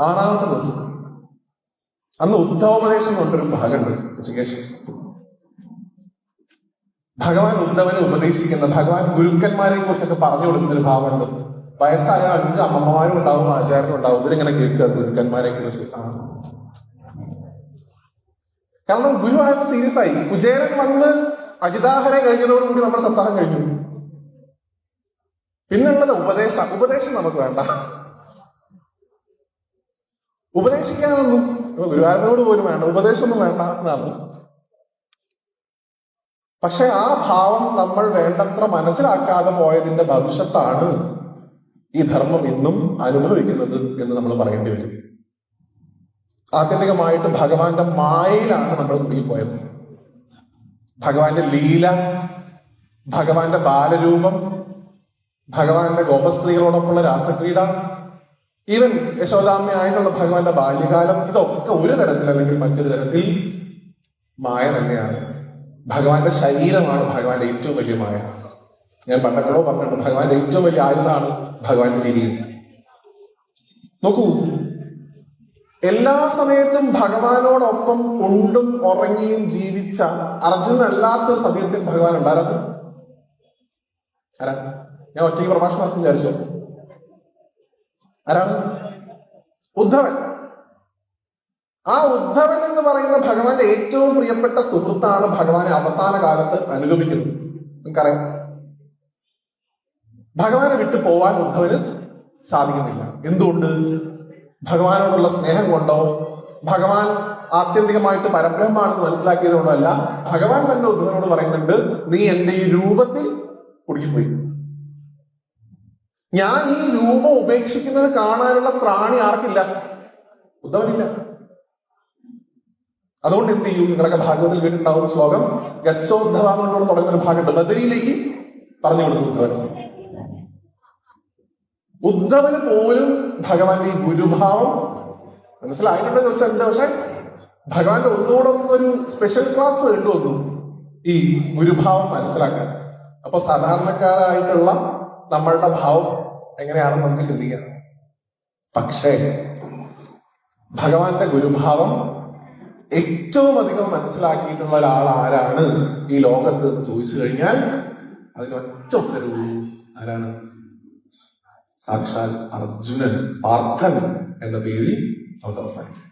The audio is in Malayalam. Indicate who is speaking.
Speaker 1: ആറാമത്തെ ദിവസം. അന്ന് ഉദ്ധവോപദേശം എന്ന് പറഞ്ഞൊരു ഭാഗമുണ്ട് ഉച്ചയ്ക്ക് ഭഗവാൻ ഉദ്ധവനെ ഉപദേശിക്കുന്ന ഭഗവാൻ ഗുരുക്കന്മാരെ കുറിച്ചൊക്കെ പറഞ്ഞു കൊടുക്കുന്ന ഒരു ഭാവമുണ്ട്. വയസ്സായ അഞ്ച് അമ്മമാരും ഉണ്ടാവും ആചാര്യനും ഉണ്ടാവും. ഇവരിങ്ങനെ കേൾക്കുക ഗുരുക്കന്മാരെ കുറിച്ച്. കാരണം ഗുരു ആയപ്പോ സീരിയസ് ആയി. കുചേരൻ വന്ന് അജിതാഹരെ കഴിഞ്ഞതോടുകൂടി നമ്മുടെ സപ്താഹം കഴിഞ്ഞു. പിന്നുള്ളത് ഉപദേശ. ഉപദേശം നമുക്ക് വേണ്ട. ഉപദേശിക്കാനൊന്നും ഗുരുവാരനോട് പോലും വേണ്ട ഉപദേശമൊന്നും വേണ്ട എന്നാണ്. പക്ഷെ ആ ഭാവം നമ്മൾ വേണ്ടത്ര മനസ്സിലാക്കാതെ പോയതിന്റെ ഭവിഷ്യത്താണ് ഈ ധർമ്മം ഇന്നും അനുഭവിക്കുന്നത് എന്ന് നമ്മൾ പറയേണ്ടി വരും. ആത്യന്തികമായിട്ട് ഭഗവാന്റെ മായയിലാണ് നമ്മൾ പോയത് ഭഗവാന്റെ ലീല ഭഗവാന്റെ ബാലരൂപം ഭഗവാന്റെ ഗോപസ്ത്രീകളോടൊപ്പമുള്ള രാസക്രീഡ ഈവൻ യശോദാമ്മയായിട്ടുള്ള ഭഗവാന്റെ ബാല്യകാലം ഇതൊക്കെ ഒരു തരത്തിൽ അല്ലെങ്കിൽ മറ്റൊരു തരത്തിൽ മായ തന്നെയാണ്. ഭഗവാന്റെ ശരീരമാണ് ഭഗവാന്റെ ഏറ്റവും വലിയ മായ. ഞാൻ പണ്ടക്കളോ പറഞ്ഞിട്ടുണ്ട് ഭഗവാന്റെ ഏറ്റവും വലിയ ആയുധമാണ് ഭഗവാന്റെ ശരീരം. നോക്കൂ എല്ലാ സമയത്തും ഭഗവാനോടൊപ്പം ഉണ്ടും ഉറങ്ങിയും ജീവിച്ച അർജുനല്ലാത്ത സത്യത്തിൽ ഭഗവാൻ ഉണ്ടായിരുന്നു ആരാ? ഞാൻ ഒറ്റയ്ക്ക് പ്രഭാഷണം വിചാരിച്ചോ? ആരാണ്? ഉദ്ധവൻ. ആ ഉദ്ധവൻ എന്ന് പറയുന്ന ഭഗവാന്റെ ഏറ്റവും പ്രിയപ്പെട്ട സുഹൃത്താണ് ഭഗവാനെ അവസാന കാലത്ത് അനുഗമിക്കുന്നത്. നിങ്ങൾക്കറിയാം. ഭഗവാനെ വിട്ടു പോവാൻ ഉദ്ധവന് സാധിക്കുന്നില്ല. എന്തുകൊണ്ട്? ഭഗവാനോടുള്ള സ്നേഹം കൊണ്ടോ? ഭഗവാൻ ആത്യന്തികമായിട്ട് പരബ്രഹ്മാണെന്ന് മനസ്സിലാക്കിയത് കൊണ്ടല്ല. ഭഗവാൻ തന്നെ ഉദ്ധവനോട് പറയുന്നുണ്ട് നീ എന്റെ ഈ രൂപത്തിൽ കുടുങ്ങിപ്പോയി. ഞാൻ ഈ രൂപം ഉപേക്ഷിക്കുന്നത് കാണാനുള്ള പ്രാണി ആർക്കില്ല? ഉദ്ധവനില്ല. അതുകൊണ്ട് എന്ത് ചെയ്യും? നിങ്ങളൊക്കെ ഭാഗവതിൽ വീണ്ടുണ്ടാവുന്ന ശ്ലോകം. ഗച്ചോദ്ധവ തുടങ്ങുന്ന ഒരു ഭാഗമുണ്ട്. ബദരിയിലേക്ക് പറഞ്ഞു കൊടുക്കും ഉദ്ധവൻ. ഉദ്ധവന് പോലും ഭഗവാന്റെ ഈ ഗുരുഭാവം മനസ്സിലായിട്ടുണ്ടോ ചോദിച്ചാൽ എന്താ? പക്ഷെ ഭഗവാന്റെ ഒന്നുകൂടെ ഒന്നൊരു സ്പെഷ്യൽ ക്ലാസ് വേണ്ടി വന്നു ഈ ഗുരുഭാവം മനസ്സിലാക്കാൻ. അപ്പൊ സാധാരണക്കാരായിട്ടുള്ള നമ്മളുടെ ഭാവം എങ്ങനെയാണെന്ന് നമുക്ക് ചിന്തിക്കാം. പക്ഷേ ഭഗവാന്റെ ഗുരുഭാവം ഏറ്റവും അധികം മനസ്സിലാക്കിയിട്ടുള്ള ഒരാൾ ആരാണ് ഈ ലോകത്ത് എന്ന് ചോദിച്ചു കഴിഞ്ഞാൽ അതിനൊറ്റ ഉത്തരവ് ആരാണ്? സാക്ഷാൽ അർജുനൻ പാർത്ഥൻ എന്ന പേരിൽ നമുക്ക് അവസാനിക്കും.